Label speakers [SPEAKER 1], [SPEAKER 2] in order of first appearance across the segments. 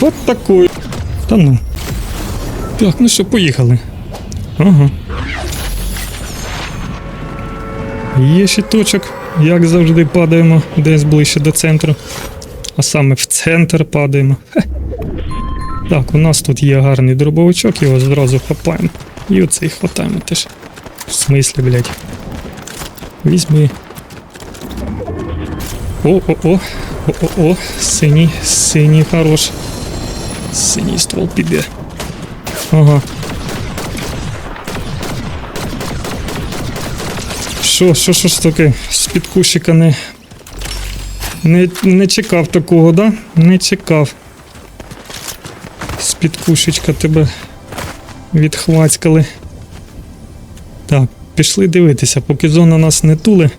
[SPEAKER 1] От такой. Та ну. Так, ну що, поїхали. Ага. Є щиточок, як завжди падаємо десь ближче до центру. А саме в центр падаємо. Хе. Так, у нас тут є гарний дробовичок, його зразу хапаємо. І оцей хватаємо теж. В смислі, блядь. Візьми. О-о-о. О-о-о. Синій, синій хорош. Синій ствол піде. Ага. Що, що, що ж таке? З-під кущика не. Не, не чекав такого, да? Не чекав. З-під кушечка тебе відхвацькали. Так, пішли дивитися, поки зона нас не туле.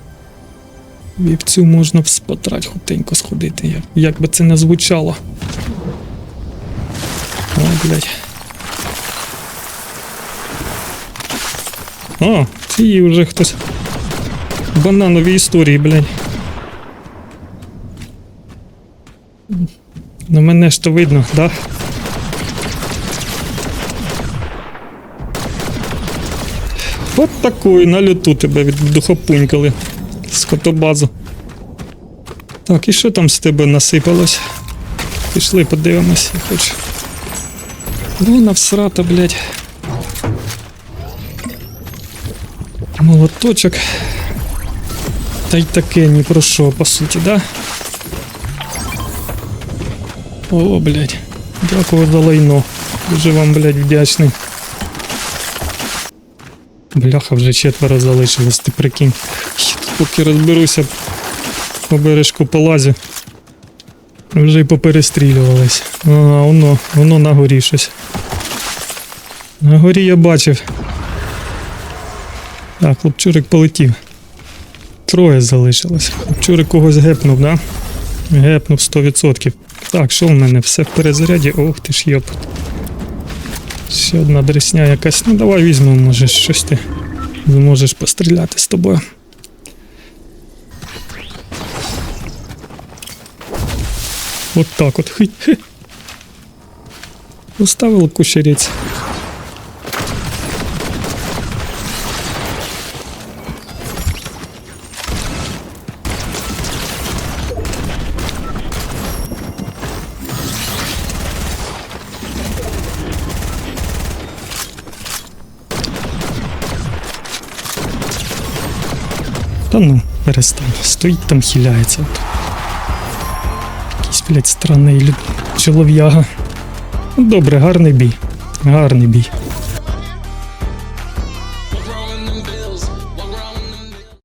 [SPEAKER 1] Вівцю можна вспотрать хутенько сходити, як би це не звучало. О, блядь. О, ці вже хтось. Бананові історії, блядь. Ну мене ж то видно, да? От такою на люту тебе віддухопунькали. Скотобазу. Так, і що там з тебе насипалось? Пішли, подивимось, я хочу. Вона всрата, блядь. Молоточок. Та й таке ні про що, по суті, да? О, блядь. Дякую за лайно. Дуже вам, блядь, вдячний. Бляха, вже четверо залишилось, ти прикинь. Поки розберуся, по бережку полазю. Вже й поперестрілювались. Ага, воно, воно на горі щось. На горі я бачив. Так, хлопчурик полетів. Троє залишилось. Хлопчурик когось гепнув, да? Гепнув 100%. Так, що в мене? Все в перезаряді. Ох ти ж йоп. Ще одна дресня якась. Ну давай візьмемо, може, щось ти зможеш постріляти з тобою. От так от. Хи. хи. Поставив кущерець. Та ну, перестань. Стоїть там, хиляється. Якийсь, блядь, странний чолов'яга. Ну, Добре, гарний бій. Гарний бій.